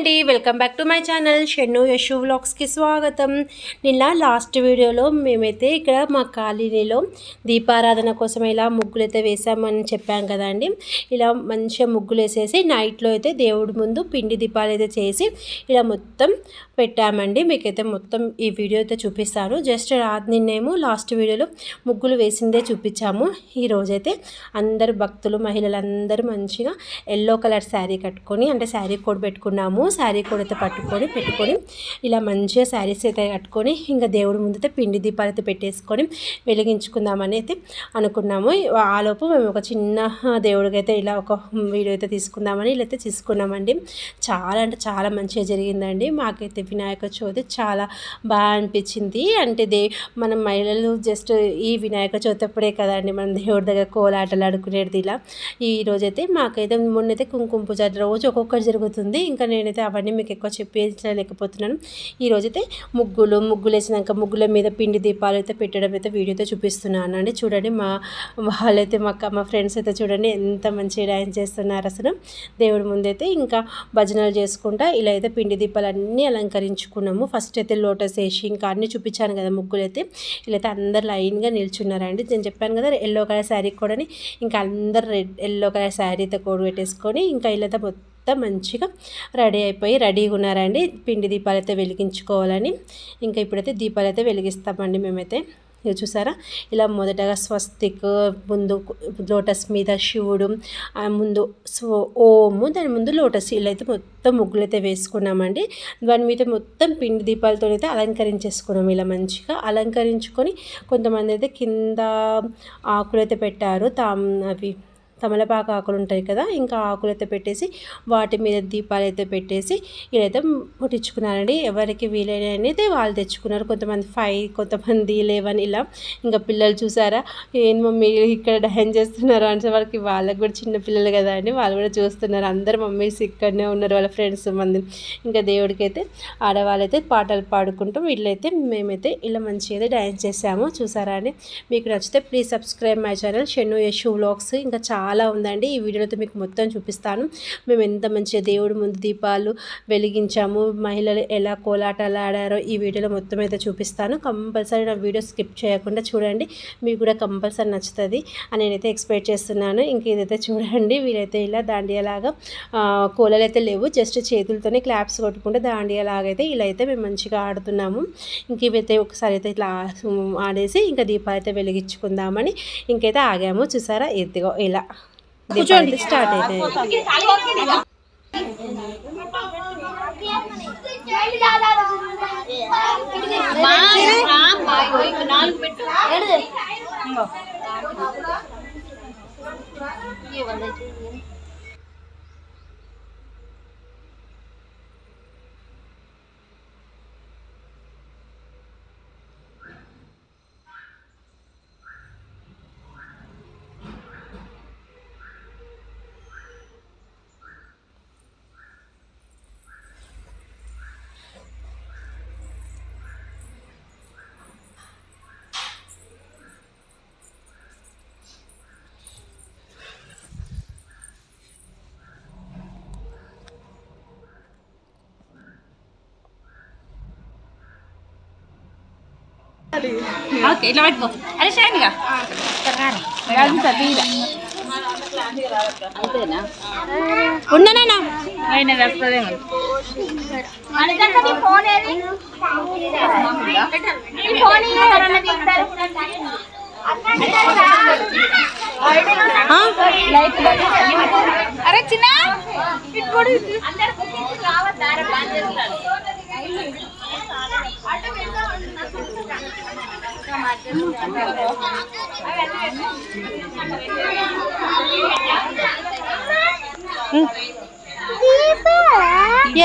అండి. Welcome back to my channel Shennu Yashu వ్లాగ్స్కి స్వాగతం. నిన్న లాస్ట్ వీడియోలో మేమైతే ఇక్కడ మా కాలనీలో దీపారాధన కోసం ఇలా ముగ్గులు అయితే వేసామని చెప్పాం కదండి ఇలా మంచిగా ముగ్గులు వేసేసి నైట్లో అయితే దేవుడి ముందు పిండి దీపాలు అయితే చేసి ఇలా మొత్తం పెట్టామండి. మీకైతే మొత్తం ఈ వీడియో అయితే చూపిస్తాను. జస్ట్ నిన్నేమో లాస్ట్ వీడియోలో ముగ్గులు వేసిందే చూపించాము. ఈ రోజైతే అందరు భక్తులు మహిళలందరూ మంచిగా ఎల్లో కలర్ శారీ కట్టుకొని అంటే శారీ కోడ్ పెట్టుకున్నాము. శారీ కోడ్ అయితే పట్టుకొని పెట్టుకొని ఇలా మంచిగా శారీస్ అయితే కట్టుకొని ఇంకా దేవుడి ముందైతే పిండి దీపాలు అయితే పెట్టేసుకొని వెలిగించుకుందామని అయితే అనుకున్నాము. ఆలోపు మేము ఒక చిన్న దేవుడికైతే ఇలా ఒక వీడియో అయితే తీసుకుందామని ఇలా అయితే తీసుకున్నామండి. చాలా అంటే చాలా మంచిగా జరిగిందండి. మాకైతే వినాయక చవితి చాలా బాగా అనిపించింది. అంటే దే మనం మహిళలు జస్ట్ ఈ వినాయక చవితి అప్పుడే కదండి మనం దేవుడి దగ్గర కోలాటలు ఆడుకునేది ఇలా. ఈ రోజైతే మాకైతే మొన్నైతే కుంకుమ పూజ రోజు ఒక్కొక్కటి జరుగుతుంది. ఇంకా నేనైతే అవన్నీ మీకు ఎక్కువ చెప్పలేకపోతున్నాను ఈ రోజైతే ముగ్గులు ముగ్గులు వేసినాక ముగ్గుల మీద పిండి దీపాలు అయితే పెట్టడం అయితే వీడియో అయితే చూపిస్తున్నాను అండి. చూడండి మా వాళ్ళైతే మా మా ఫ్రెండ్స్ అయితే చూడండి ఎంత మంచిగా డ్యాన్స్ చేస్తున్నారు అసలు. దేవుడి ముందైతే ఇంకా భజనలు చేసుకుంటా ఇలా అయితే పిండి దీపాలు అన్నీ అలంకరించుకున్నాము. ఫస్ట్ అయితే లోటస్ వేసి ఇంకా అన్నీ చూపించాను కదా ముగ్గులు అయితే ఇలా అందరు లైన్గా నిల్చున్నారండి నేను చెప్పాను కదా ఎల్లో కలర్ శారీ కూడా ఇంకా అందరు రెడ్ ఎల్లో కలర్ శారీతో కోడి పెట్టేసుకొని ఇంకా వీళ్ళైతే మొత్తం మంచిగా రెడీ అయిపోయి రెడీగా ఉన్నారండి పిండి దీపాలు అయితే వెలిగించుకోవాలని. ఇంకా ఇప్పుడైతే దీపాలు అయితే వెలిగిస్తామండి మేమైతే. ఇది చూసారా? ఇలా మొదటగా స్వస్తిక్ ముందు లోటస్ మీద శివుడు ముందు ఓము దాని ముందు లోటస్ ఇలా అయితే మొత్తం ముగ్గులు అయితే వేసుకున్నామండి. దాని మీద మొత్తం పిండి దీపాలతో అయితే అలంకరించేసుకున్నాం ఇలా మంచిగా. అలంకరించుకొని కొంతమంది అయితే కింద ఆకులు అయితే పెట్టారు. తామ్ అవి తమలపాకు ఆకులు ఉంటాయి కదా ఇంకా ఆకులు అయితే పెట్టేసి వాటి మీద దీపాలు అయితే పెట్టేసి ఇదైతే ముట్టించుకున్నారండి. ఎవరికి వీలైన వాళ్ళు తెచ్చుకున్నారు. కొంతమంది ఫైవ్ కొంతమంది లెవెన్ ఇలా. ఇంకా పిల్లలు చూసారా? ఏం మమ్మీ ఇక్కడ డ్యాన్స్ చేస్తున్నారు అంటే వాళ్ళకి వాళ్ళకి కూడా చిన్న పిల్లలు కదా అండి. వాళ్ళు కూడా చూస్తున్నారు. అందరు మమ్మీస్ ఇక్కడనే ఉన్నారు వాళ్ళ ఫ్రెండ్స్ మంది. ఇంకా దేవుడికి అయితే ఆడవాళ్ళైతే పాటలు పాడుకుంటూ వీళ్ళైతే మేమైతే ఇలా మంచిగా డ్యాన్స్ చేసాము. చూసారా అండి? మీకు నచ్చితే please subscribe my channel Shennu Yashu vlogs ఇంకా చాలా చాలా ఉందండి. ఈ వీడియోతో మీకు మొత్తం చూపిస్తాను. మేము ఎంత మంచిగా దేవుడి ముందు దీపాలు వెలిగించాము మహిళలు ఎలా కోలాటాలు ఆడారో ఈ వీడియోలో మొత్తం అయితే చూపిస్తాను. కంపల్సరీ నా వీడియో స్కిప్ చేయకుండా చూడండి. మీకు కూడా కంపల్సరీ నచ్చుతుంది అని నేనైతే ఎక్స్పెక్ట్ చేస్తున్నాను. ఇంక ఇదైతే చూడండి. వీరైతే ఇలా దాండియాలాగా కోలలు అయితే లేవు. జస్ట్ చేతులతోనే క్లాప్స్ కొట్టుకుంటే దాండియాలాగైతే ఇలా అయితే మేము మంచిగా ఆడుతున్నాము. ఇంక ఇవైతే ఒకసారి అయితే ఇట్లా ఆడేసి ఇంకా దీపాలు అయితే వెలిగించుకుందామని ఇంకైతే ఆగాము. చూసారా? ఎత్తిగో ఇలా. కూర్చోండి స్టార్ట్ అయితే నాలుగు ఓకే ఇట్లా పెట్టుకో. అరే షాండిగా అంతేనా ఉండనా అయినా వస్తుందేమో ఫోన్ ఏది ఫోన్ ఎవరన్నా తీస్తారు అరే చిన్న?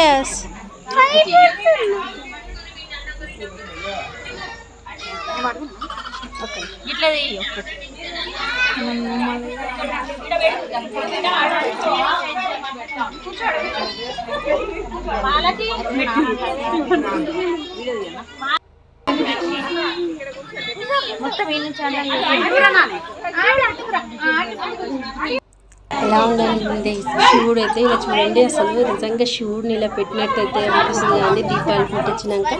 ఎస్ ఇట్లా మొత్తం ఎలా ఉందండి శివుడు అయితే ఇలా చూడండి అసలు నిజంగా శివుడిని ఇలా పెట్టినట్టయితే అనిపిస్తుంది కానీ దీపాలు పుట్టించినాక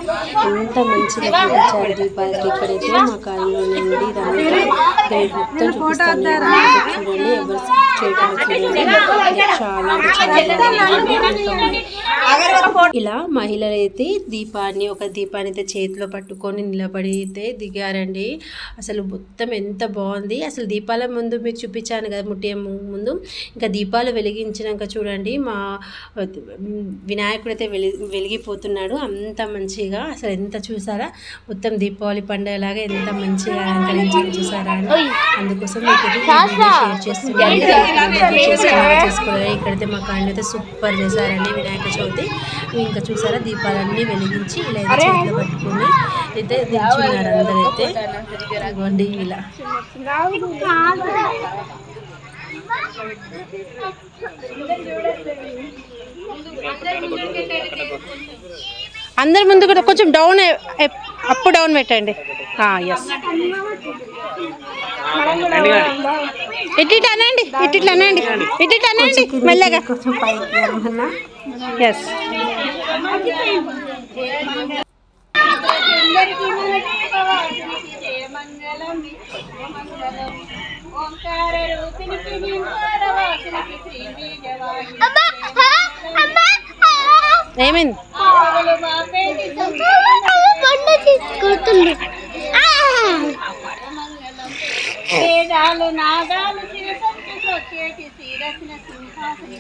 ఎంత మంచిగా పుట్టించారు దీపాలకి ఇక్కడైతే మా కాలంలో నుండి ఇదంతా మొత్తం చూపిస్తాను. చూడండి ఎవరు ఇలా మహిళలు అయితే దీపాన్ని ఒక దీపాన్ని అయితే చేతిలో పట్టుకొని నిలబడి అయితే దిగారండి. అసలు మొత్తం ఎంత బాగుంది. అసలు దీపాల ముందు మీకు చూపించాను కదా ముట్టే ముందు. ఇంకా దీపాలు వెలిగించినాక చూడండి మా వినాయకుడు అయితే వెలి వెలిగిపోతున్నాడు. అంత మంచిగా. అసలు ఎంత చూసారా? మొత్తం దీపావళి పండుగలాగా ఎంత మంచిగా అలంకరించారు చూసారా అందుకోసం మీకు షేర్ చేస్తున్నాను. చేసుకోవాలి. ఇక్కడైతే మా కాండ అయితే సూపర్ చేశారండి వినాయక చవితి. ఇంకా చూసారా దీపాలన్నీ వెలిగించి ఇలా అయితే చేతిలో పట్టుకుని అయితే దించున్నారు అందరైతే. ఇదిగోండి ఇలా. అందరి ముందు కూడా కొంచెం డౌన్ అప్ డౌన్ పెట్టండి. ఎస్ ఇటు అనండి ఇటు ఇట్లా అనండి ఇటు ఇటు అనండి మెల్లగా ఎస్ ఏమైంది వేదాలు నాగాలు శిరసంకి ప్రత్యేకి శిరసిన సింహాసని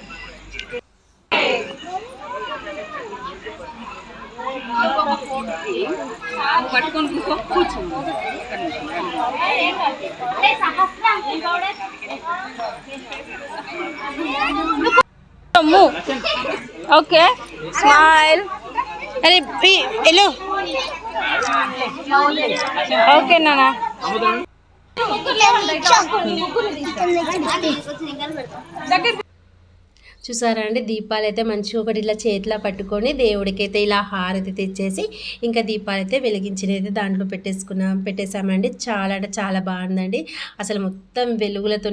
పట్టుకొని కూర్చో కూర్చో ఓకే స్మైల్ అరే ఎలో ఓకే నానా దగ్గర చూసారా అండి? దీపాలు అయితే మంచిగా ఒకటి ఇలా చేతిలో పట్టుకొని దేవుడికైతే ఇలా హారతి తెచ్చేసి ఇంకా దీపాలు అయితే వెలిగించినైతే దాంట్లో పెట్టేసుకున్నాం. పెట్టేశామండి. చాలా అంటే చాలా బాగుందండి. అసలు మొత్తం వెలుగులతో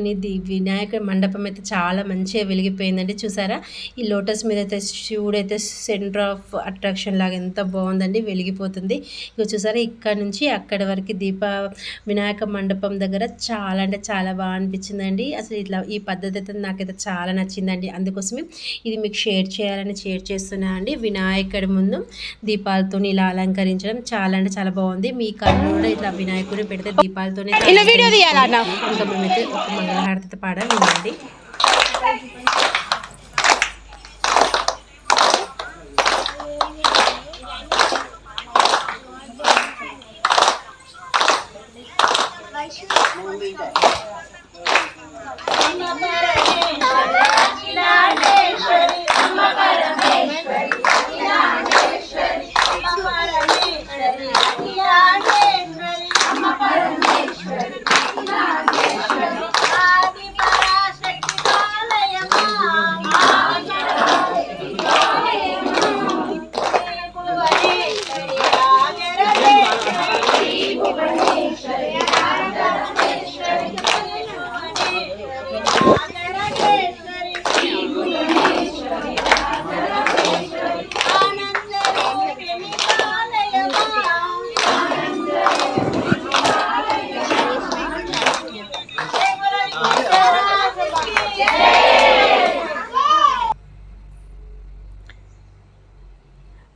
వినాయక మండపం అయితే చాలా మంచిగా వెలిగిపోయిందండి. చూసారా? ఈ లోటస్ మీద అయితే శివుడు అయితే సెంటర్ ఆఫ్ అట్రాక్షన్ లాగా ఎంత బాగుందండి. వెలిగిపోతుంది. ఇక చూసారా? ఇక్కడ నుంచి అక్కడి వరకు దీప వినాయక మండపం దగ్గర చాలా అంటే చాలా బాగా అనిపించిందండి. అసలు ఇట్లా ఈ పద్ధతి అయితే నాకైతే చాలా నచ్చిందండి. అందుకోసమే ఇది మీకు షేర్ చేయాలని షేర్ చేస్తున్నా అండి. వినాయకుడి ముందు దీపాలతో ఇలా అలంకరించడం చాలా అంటే చాలా బాగుంది. మీ కళ్ళు కూడా ఇట్లా వినాయకుడిని పెడితే దీపాలతోనే ఇంకా మేమైతే ఒక మంగళహారతి పాడ వినండి.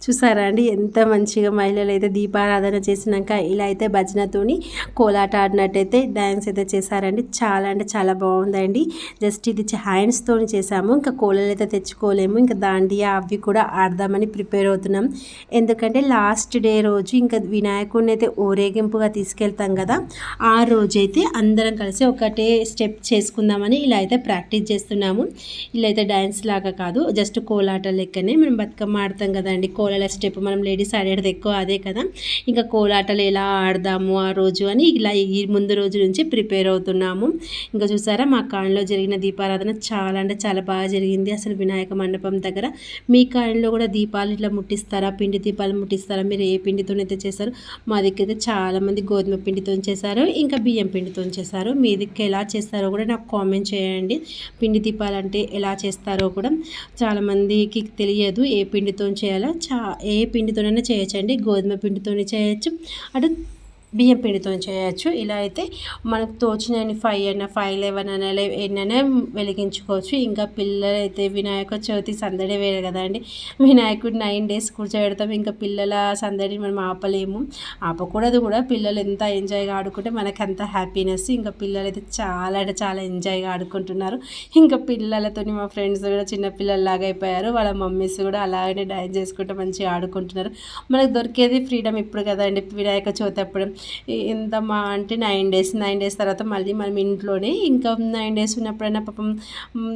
చూసారా అండి? ఎంత మంచిగా మహిళలు అయితే దీపారాధన చేసినాక ఇలా అయితే భజనతోని కోలాట ఆడినట్టయితే డ్యాన్స్ అయితే చేశారండి. చాలా అంటే చాలా బాగుందండి. జస్ట్ ఇది హ్యాండ్స్తో చేసాము ఇంకా కోలలు అయితే తెచ్చుకోలేము. ఇంకా దాండియా అవి కూడా ఆడదామని ప్రిపేర్ అవుతున్నాం. ఎందుకంటే లాస్ట్ డే రోజు ఇంకా వినాయకుడిని అయితే ఊరేగింపుగా తీసుకెళ్తాం కదా ఆ రోజైతే అందరం కలిసి ఒకటే స్టెప్ చేసుకుందామని ఇలా అయితే ప్రాక్టీస్ చేస్తున్నాము. ఇలా అయితే డ్యాన్స్ లాగా కాదు జస్ట్ కోలాట లెక్కనే మనం బతుకమ్మ ఆడతాం కదండి. కోలాట కోలాల స్టెప్ మనం లేడీస్ ఆడేది ఎక్కువ అదే కదా. ఇంకా కోలాటలు ఎలా ఆడదాము ఆ రోజు అని ఇలా ఈ ముందు రోజు నుంచి ప్రిపేర్ అవుతున్నాము. ఇంకా చూసారా మా కాలనీలో జరిగిన దీపారాధన చాలా అంటే చాలా బాగా జరిగింది. అసలు వినాయక మండపం దగ్గర మీ కాలనీలో కూడా దీపాలు ఇట్లా ముట్టిస్తారా? పిండి దీపాలు ముట్టిస్తారా? మీరు ఏ పిండితోనైతే చేశారు మా దగ్గర అయితే చాలామంది గోధుమ పిండితో చేశారు ఇంకా బియ్యం పిండితో చేశారు. మీ దగ్గర ఎలా చేస్తారో కూడా నాకు కామెంట్ చేయండి. పిండి దీపాలు అంటే ఎలా చేస్తారో కూడా చాలామందికి తెలియదు ఏ పిండితో చేయాలో. చా ఏ పిండితోనైనా చేయొచ్చండి. గోధుమ పిండితోనే చేయొచ్చు. అటు బియ్యం పిండితో చేయొచ్చు. ఇలా అయితే మనకు తోచిన ఫైవ్ అయినా ఫైవ్ లెవెన్ అయినా ఎన్నైనా వెలిగించుకోవచ్చు. ఇంకా పిల్లలు అయితే వినాయక చవితి సందడి వేరే కదండి వినాయకుడు నైన్ డేస్ కూర్చోబెడతాం. ఇంకా పిల్లల సందడిని మనం ఆపలేము. ఆపకూడదు కూడా. పిల్లలు ఎంత ఎంజాయ్గా ఆడుకుంటే మనకి అంత హ్యాపీనెస్ ఇంకా పిల్లలు అయితే చాలా అంటే చాలా ఎంజాయ్గా ఆడుకుంటున్నారు. ఇంకా పిల్లలతో మా ఫ్రెండ్స్ కూడా చిన్న పిల్లల్లాగా అయిపోయారు. వాళ్ళ మమ్మీస్ కూడా అలాగనే డైన్ చేసుకుంటూ మంచిగా ఆడుకుంటున్నారు. మనకు దొరికేది ఫ్రీడమ్ ఇప్పుడు కదండి వినాయక చవితి అప్పుడు ఎంత మా అంటే నైన్ డేస్ నైన్ డేస్ తర్వాత మళ్ళీ మనం ఇంట్లోనే ఇంకా నైన్ డేస్ ఉన్నప్పుడైనా పాపం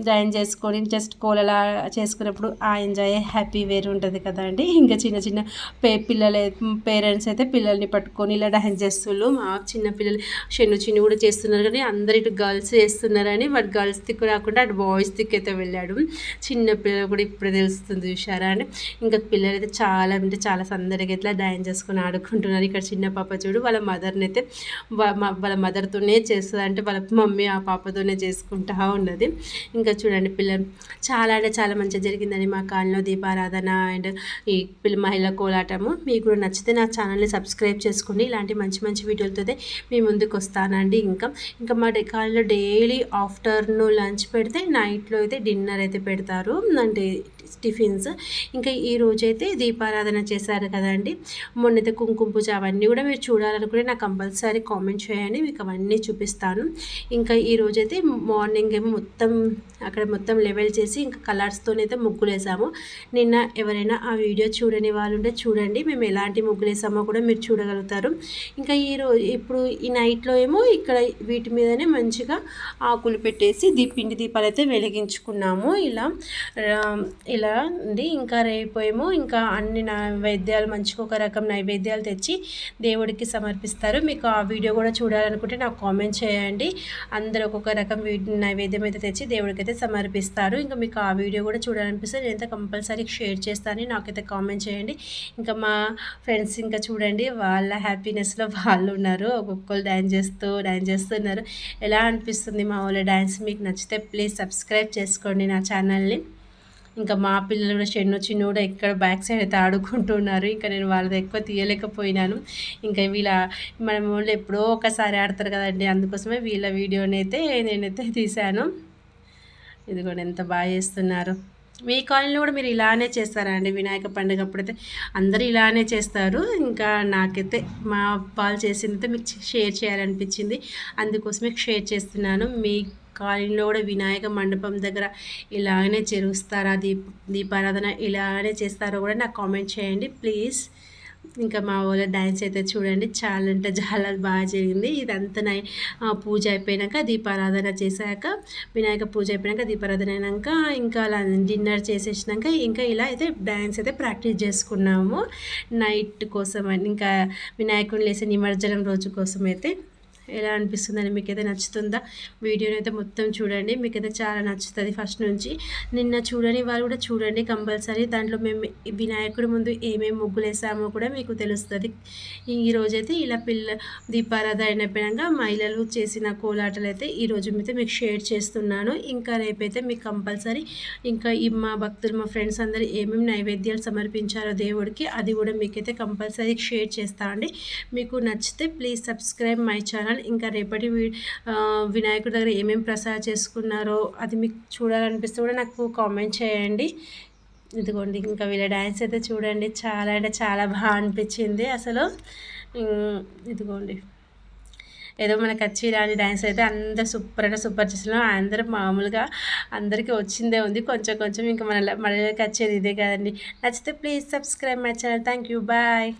జాయిన్ చేసుకొని జస్ట్ కోలలా చేసుకున్నప్పుడు ఆ ఎంజాయ్ హ్యాపీ వేరు ఉంటుంది కదా అండి. ఇంకా చిన్న చిన్న పే పిల్లలు పేరెంట్స్ అయితే పిల్లల్ని పట్టుకొని ఇలా డాన్స్ చేస్తున్నారు మా చిన్న పిల్లలు చిన్న చిన్న కూడా చేస్తున్నారు కానీ అందరు ఇటు గర్ల్స్ చేస్తున్నారని వాడు గర్ల్స్ దిక్కు రాకుండా అటు బాయ్స్ దిక్కు అయితే వెళ్ళాడు. చిన్న పిల్లలు కూడా ఇప్పుడే తెలుస్తుంది చూసారా అండి. ఇంకా పిల్లలు అయితే చాలా అంటే చాలా సందడిగా ఇట్లా డాన్స్ చేసుకొని ఆడుకుంటున్నారు. ఇక్కడ చిన్న పాప చూడు వాళ్ళ మదర్ని అయితే వాళ్ళ మదర్తోనే చేస్తుంది. అంటే వాళ్ళ మమ్మీ ఆ పాపతోనే చేసుకుంటా ఉన్నది. ఇంకా చూడండి పిల్లలు చాలా అంటే చాలా మంచిగా జరిగిందని మా కాలంలో దీపారాధన అండ్ ఈ పిల్ల మహిళ కోలాటము. మీకు కూడా నచ్చితే నా ఛానల్ని సబ్స్క్రైబ్ చేసుకోండి. ఇలాంటి మంచి మంచి వీడియోలతో మీ ముందుకు వస్తానండి ఇంకా. ఇంకా మా కాలంలో డైలీ ఆఫ్టర్నూన్ లంచ్ పెడితే నైట్లో అయితే డిన్నర్ అయితే పెడతారు. అంటే టిఫిన్స్. ఇంకా ఈ రోజైతే దీపారాధన చేశారు కదండి మొన్నైతే కుంకుమ పూజ అవన్నీ కూడా మీరు చూడాలనుకుంటే నాకు కంపల్సరీ కామెంట్ చేయండి మీకు అవన్నీ చూపిస్తాను. ఇంకా ఈ రోజైతే మార్నింగ్ ఏమో మొత్తం అక్కడ మొత్తం లెవెల్ చేసి ఇంకా కలర్స్తోనైతే ముగ్గులు వేసాము నిన్న ఎవరైనా ఆ వీడియో చూడని వాళ్ళు ఉంటే చూడండి మేము ఎలాంటి ముగ్గులు వేసామో కూడా మీరు చూడగలుగుతారు. ఇంకా ఈ రోజు ఇప్పుడు ఈ నైట్లో ఏమో ఇక్కడ వీటి మీదనే మంచిగా ఆకులు పెట్టేసి దీ పిండి దీపాలు అయితే వెలిగించుకున్నాము. ఇలా ఇలా ఉంది. ఇంకా రేపు ఇంకా అన్ని నైవేద్యాలు మంచిగా ఒక రకం నైవేద్యాలు తెచ్చి దేవుడికి సమర్పిస్తారు. మీకు ఆ వీడియో కూడా చూడాలనుకుంటే నాకు కామెంట్ చేయండి. అందరూ ఒక్కొక్క రకం నైవేద్యం అయితే తెచ్చి దేవుడికి అయితే సమర్పిస్తారు. ఇంకా మీకు ఆ వీడియో కూడా చూడాలనిపిస్తే నేనైతే కంపల్సరీ షేర్ చేస్తాను నాకైతే కామెంట్ చేయండి. ఇంకా మా ఫ్రెండ్స్ ఇంకా చూడండి వాళ్ళ హ్యాపీనెస్లో వాళ్ళు ఉన్నారు. ఒక్కొక్కరు డ్యాన్స్ చేస్తూ డ్యాన్స్ చేస్తున్నారు ఎలా అనిపిస్తుంది మా వాళ్ళ డ్యాన్స్ మీకు నచ్చితే ప్లీజ్ సబ్స్క్రైబ్ చేసుకోండి నా ఛానల్ని. ఇంకా మా పిల్లలు కూడా చెన్ను చిన్ను కూడా ఎక్కడ బ్యాక్ సైడ్ అయితే ఆడుకుంటున్నారు. ఇంకా నేను వాళ్ళది ఎక్కువ తీయలేకపోయినాను. ఇంకా వీళ్ళ మన వాళ్ళు ఎప్పుడో ఒకసారి ఆడతారు కదండి. అందుకోసమే వీళ్ళ వీడియోని అయితే నేనైతే తీశాను. ఇది కూడా ఎంత బాగా చేస్తున్నారు. మీ కాలనీలో కూడా మీరు ఇలానే చేస్తారా అండి? వినాయక పండుగ అప్పుడైతే అందరూ ఇలానే చేస్తారు. ఇంకా నాకైతే మా వాళ్ళు చేసిందైతే మీకు షేర్ చేయాలనిపించింది. అందుకోసమే షేర్ చేస్తున్నాను. మీ కాలనీలో కూడా వినాయక మండపం దగ్గర ఇలాగనే చేరుస్తారా దీప దీపారాధన ఇలానే చేస్తారో కూడా నాకు కామెంట్ చేయండి. ప్లీజ్. ఇంకా మా వాళ్ళ డ్యాన్స్ అయితే చూడండి. చాలా అంటే చాలా బాగా జరిగింది. ఇదంతా నై పూజ అయిపోయాక దీపారాధన చేశాక వినాయక పూజ అయిపోయాక దీపారాధన అయినాక ఇంకా అలా డిన్నర్ చేసేసినాక ఇంకా ఇలా అయితే డ్యాన్స్ అయితే ప్రాక్టీస్ చేసుకున్నాము. నైట్ కోసం ఇంకా వినాయకుడు లేసే నిమజ్జనం రోజు కోసం అయితే. ఎలా అనిపిస్తుందని మీకైతే నచ్చుతుందా? వీడియోని అయితే మొత్తం చూడండి. మీకైతే చాలా నచ్చుతుంది ఫస్ట్ నుంచి. నిన్న చూడని వారు కూడా చూడండి కంపల్సరీ. దాంట్లో మేము వినాయకుడి ముందు ఏమేమి ముగ్గులు వేసామో కూడా మీకు తెలుస్తుంది. ఈరోజైతే ఇలా పిల్ల దీపారాధన అయిపోయాక మహిళలు చేసిన కోలాటలు అయితే ఈరోజు మీతో మీకు షేర్ చేస్తున్నాను. ఇంకా రేపైతే మీకు కంపల్సరీ ఇంకా ఈ మా భక్తులు మా ఫ్రెండ్స్ అందరూ ఏమేమి నైవేద్యాలు సమర్పించారో దేవుడికి అది కూడా మీకైతే కంపల్సరీ షేర్ చేస్తా అండి. మీకు నచ్చితే ప్లీజ్ సబ్స్క్రైబ్ మై ఛానల్. ఇంకా రేపటి వినాయకుడి దగ్గర ఏమేమి ప్రసాద్ చేసుకున్నారో అది మీకు చూడాలనిపిస్తే కూడా నాకు కామెంట్ చేయండి. ఇదిగోండి ఇంకా వీళ్ళ డ్యాన్స్ అయితే చూడండి. చాలా అంటే చాలా బాగా అనిపించింది అసలు. ఇదిగోండి. ఏదో మనకు వచ్చి ఇలాంటి డ్యాన్స్ అయితే అందరు సూపర్ అంటే సూపర్ చేస్తున్నాం. అందరూ మామూలుగా అందరికీ వచ్చిందే ఉంది. కొంచెం కొంచెం ఇంకా మన మనకి వచ్చేది ఇదే కదండి. నచ్చితే please subscribe my channel. Thank you. Bye.